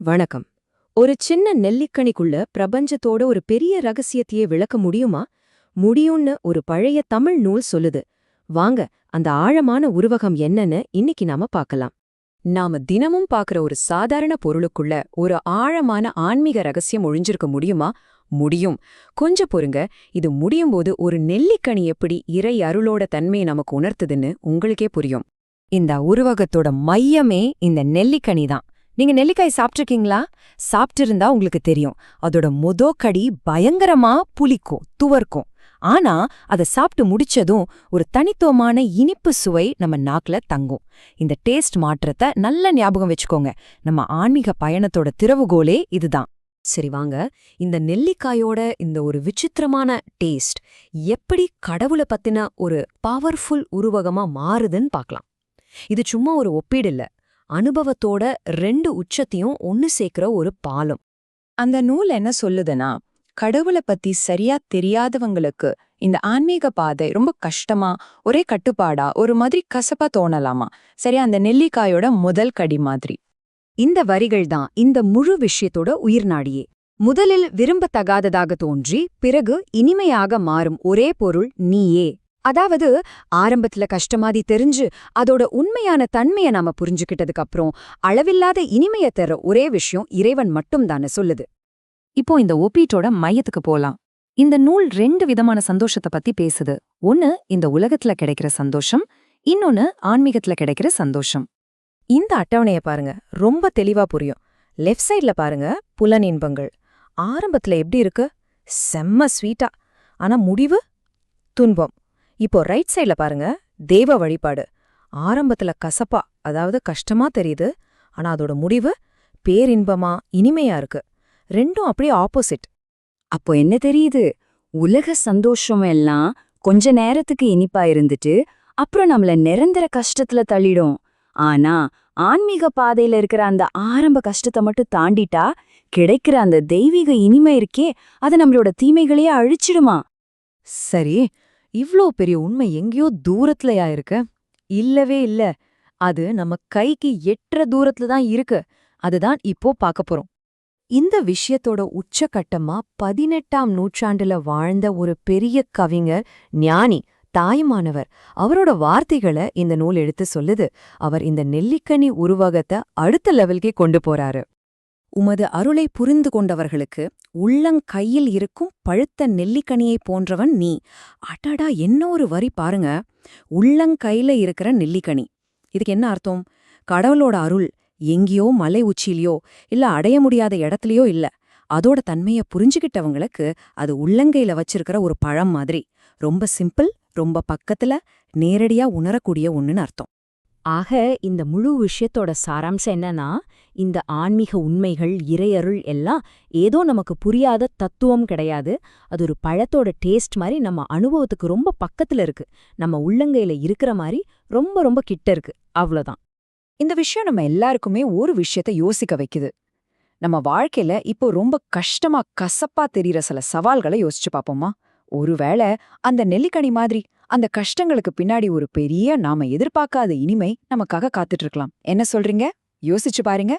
வணக்கம். ஒரு சின்ன நெல்லிக்கனிக்குள்ள பிரபஞ்சத்தோட ஒரு பெரிய ரகசியத்தையே விளக்க முடியுமா? முடியும்னு ஒரு பழைய தமிழ் நூல் சொல்லுது. வாங்க அந்த ஆழமான உருவகம் என்னன்னு இன்னைக்கு நாம பார்க்கலாம். நாம தினமும் பார்க்கற ஒரு சாதாரண பொருளுக்குள்ள ஒரு ஆழமான ஆன்மீக ரகசியம் ஒழிஞ்சிருக்க முடியுமா? முடியும். கொஞ்சம் பொறுங்க இது முடியும் போது ஒரு நெல்லிக்கனி எப்படி இறை அருளோட தன்மையை நமக்கு உணர்த்துதுன்னு உங்களுக்கே புரியும். இந்த உருவகத்தோட மையமே இந்த நெல்லிக்கனி தான் நீங்க நெல்லிக்காய் சாப்பிட்ருக்கீங்களா சாப்பிட்டிருந்தா உங்களுக்கு தெரியும். அதோட மொதோ கடி பயங்கரமா புளிக்கும் துவர்க்கும். ஆனா அதை சாப்பிட்டு முடிச்சதும் ஒரு தனித்துவமான இனிப்பு சுவை நம்ம நாக்குல தங்கும். இந்த டேஸ்ட் மாற்றத்தை நல்ல ஞாபகம் வச்சுக்கோங்க. நம்ம ஆன்மீக பயணத்தோட திறவுகோலே இதுதான். சரி வாங்க. இந்த நெல்லிக்காயோட இந்த ஒரு விசித்திரமான டேஸ்ட் எப்படி கடவுளை பத்தின ஒரு பவர்ஃபுல் உருவகமா மாறுதுன்னு பார்க்கலாம். இது சும்மா ஒரு ஒப்பீடு இல்ல. அனுபவத்தோட ரெண்டு உச்சத்தையும் ஒன்னு சேர்க்கிற ஒரு பாலம். அந்த நூல் என்ன சொல்லுதுன்னா கடவுளை பத்தி சரியா தெரியாதவங்களுக்கு இந்த ஆன்மீக பாதை ரொம்ப கஷ்டமா ஒரே கட்டுப்பாடா ஒரு மாதிரி கசப்பா தோணலாமா? சரியா அந்த நெல்லிக்காயோட முதல் கடி மாதிரி. இந்த வரிகள் தான் இந்த முழு விஷயத்தோட உயிர்நாடியே முதலில் விரும்பத்தகாததாக தோன்றி பிறகு இனிமையாக மாறும் ஒரே பொருள் நீயே. அதாவது ஆரம்பத்துல கஷ்டமாதி தெரிஞ்சு அதோட உண்மையான தன்மைய நாம புரிஞ்சுக்கிட்டதுக்கு அப்புறம் அளவில்லாத இனிமைய தர ஒரே விஷயம் இறைவன் மட்டும் தானே சொல்லுது. இப்போ இந்த ஒப்பீட்டோட மையத்துக்கு போலாம். இந்த நூல் ரெண்டு விதமான சந்தோஷத்தை பத்தி பேசுது. ஒன்னு இந்த உலகத்துல கிடைக்கிற சந்தோஷம். இன்னொன்னு ஆன்மீகத்துல கிடைக்கிற சந்தோஷம். இந்த அட்டவணைய பாருங்க. ரொம்ப தெளிவா புரியும். லெஃப்ட் சைட்ல பாருங்க. புலன் இன்பங்கள் ஆரம்பத்துல எப்படி இருக்கு? செம்ம ஸ்வீட்டா. ஆனா முடிவு துன்பம். இப்போ ரைட் சைட்ல பாருங்க தெய்வ வழிபாடு. ஆரம்பத்துல கசப்பா அதாவது கஷ்டமா தெரியுது ஆனா அதோட முடிவு பேரின்பமா இனிமையா இருக்கு. ரெண்டும் அப்படியே ஆப்போசிட் அப்போ என்ன தெரியுது? உலக சந்தோஷம் எல்லாம் கொஞ்ச நேரத்துக்கு இனிப்பா இருந்துட்டு அப்புறம் நம்மள நிரந்தர கஷ்டத்துல தள்ளிடும். ஆனா ஆன்மீக பாதையில இருக்கிற அந்த ஆரம்ப கஷ்டத்தை மட்டும் தாண்டிட்டா கிடைக்கிற அந்த தெய்வீக இனிமை இருக்கே அது நம்மளோட தீமைகளையே அழிச்சிடுமா? சரி இவ்ளோ பெரிய உண்மை எங்கேயோ தூரத்துலயா இருக்கு? இல்லவே இல்ல. அது நம்ம கைக்கு எட்டுற தூரத்துல தான் இருக்கு. அதுதான் இப்போ பார்க்க போறோம். இந்த விஷயத்தோட உச்சகட்டமா பதினெட்டாம் நூற்றாண்டுல வாழ்ந்த ஒரு பெரிய கவிஞர் ஞானி தாய்மானவர். அவரோட வார்த்தைகளை இந்த நூல் எடுத்து சொல்லுது. அவர் இந்த நெல்லிக்கனி உருவகத்தை அடுத்த லெவல்கே கொண்டு போறாரு. உமது அருளை புரிந்து கொண்டவர்களுக்கு உள்ளங்கையில் இருக்கும் பழுத்த நெல்லிக்கனியைப் போன்றவன் நீ. அடடா என்ன ஒரு வரி பாருங்க. உள்ளங்கையில இருக்கிற நெல்லிக்கனி. இதுக்கு என்ன அர்த்தம்? கடவுளோட அருள் எங்கேயோ மலை உச்சியிலையோ இல்ல அடைய முடியாத இடத்துலயோ இல்ல. அதோட தன்மைய புரிஞ்சுகிட்டவங்களுக்கு அது உள்ளங்கையில வச்சிருக்கிற ஒரு பழம் மாதிரி. ரொம்ப சிம்பிள் ரொம்ப பக்கத்துல நேரடியா உணரக்கூடிய ஒண்ணுன்னு அர்த்தம். ஆக இந்த முழு விஷயத்தோட சாராம்சம் என்னன்னா இந்த ஆன்மீக உண்மைகள் இறையருள் எல்லாம் ஏதோ நமக்கு புரியாத தத்துவம் கிடையாது. அது ஒரு பழத்தோட டேஸ்ட் மாதிரி நம்ம அனுபவத்துக்கு ரொம்ப பக்கத்துல இருக்கு. நம்ம உள்ளங்கையில இருக்கிற மாதிரி ரொம்ப ரொம்ப கிட்ட இருக்கு. அவ்வளவுதான். இந்த விஷயம் நம்ம எல்லாருக்குமே ஒரு விஷயத்த யோசிக்க வைக்குது. நம்ம வாழ்க்கையில இப்போ ரொம்ப கஷ்டமா கசப்பா தெரியற சில சவால்களை யோசிச்சு பாப்போமா ஒருவேளை அந்த நெல்லிக்கனி மாதிரி அந்த கஷ்டங்களுக்கு பின்னாடி ஒரு பெரிய நாம எதிர்பார்க்காத இனிமை நமக்காக காத்துட்டு இருக்கலாம். என்ன சொல்றீங்க? யோசிச்சு பாருங்க.